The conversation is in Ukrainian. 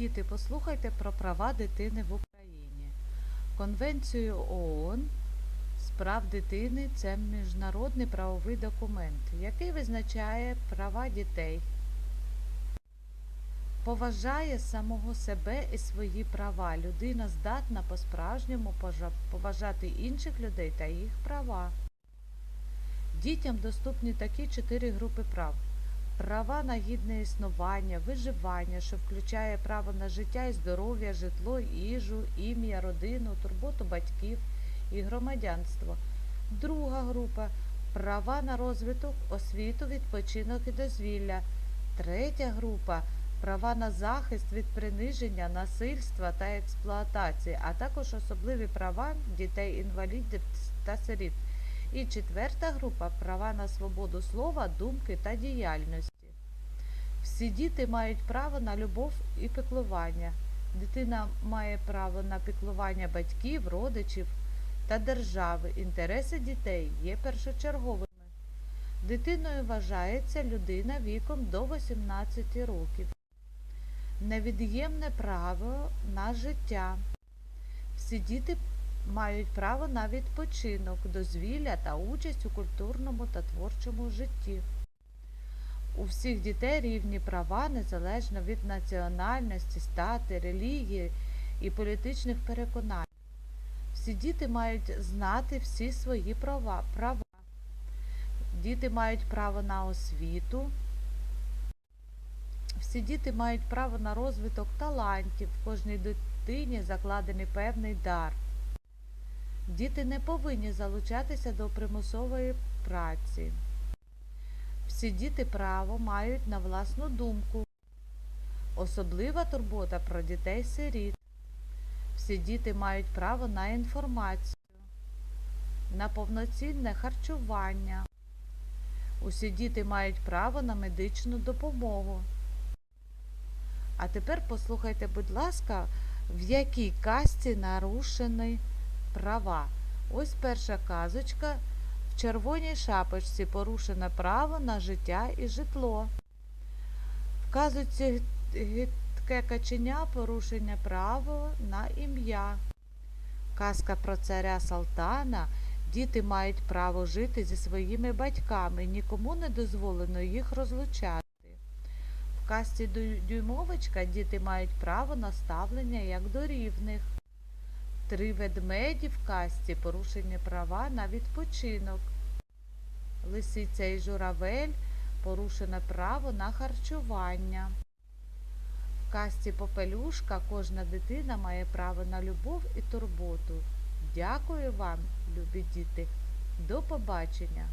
Діти, послухайте про права дитини в Україні. Конвенцію ООН з прав дитини це міжнародний правовий документ, який визначає права дітей, поважає самого себе і свої права. Людина здатна по-справжньому поважати інших людей та їх права. Дітям доступні такі чотири групи прав. Права на гідне існування, виживання, що включає право на життя і здоров'я, житло, їжу, ім'я, родину, турботу батьків і громадянство. Друга група права на розвиток, освіту, відпочинок і дозвілля. Третя група права на захист від приниження, насильства та експлуатації, а також особливі права дітей-інвалідів та сиріт. І четверта група права на свободу слова, думки та діяльності. Всі діти мають право на любов і піклування. Дитина має право на піклування батьків, родичів та держави. Інтереси дітей є першочерговими. Дитиною вважається людина віком до 18 років. Невід'ємне право на життя. Всі діти мають право на відпочинок, дозвілля та участь у культурному та творчому житті. У всіх дітей рівні права незалежно від національності, стати, релігії і політичних переконань. Всі діти мають знати всі свої права. права. Діти мають право на освіту. Всі діти мають право на розвиток талантів. В кожній дитині закладений певний дар. Діти не повинні залучатися до примусової праці. Всі діти право мають на власну думку. Особлива турбота про дітей-сиріт. Всі діти мають право на інформацію, на повноцінне харчування. Усі діти мають право на медичну допомогу. А тепер послухайте, будь ласка, в якій казці нарушені права. Ось перша казочка. Червоній шапочці порушене право на життя і житло. В казочці гидке каченя порушене право на ім'я. Казка про царя Салтана. Діти мають право жити зі своїми батьками, нікому не дозволено їх розлучати. В казці Дю- Дюймовочка діти мають право на ставлення як до рівних. Три ведмеді в казці порушені права на відпочинок. Лисиця і журавель порушене право на харчування. В казці Попелюшка кожна дитина має право на любов і турботу. Дякую вам, любі діти. До побачення!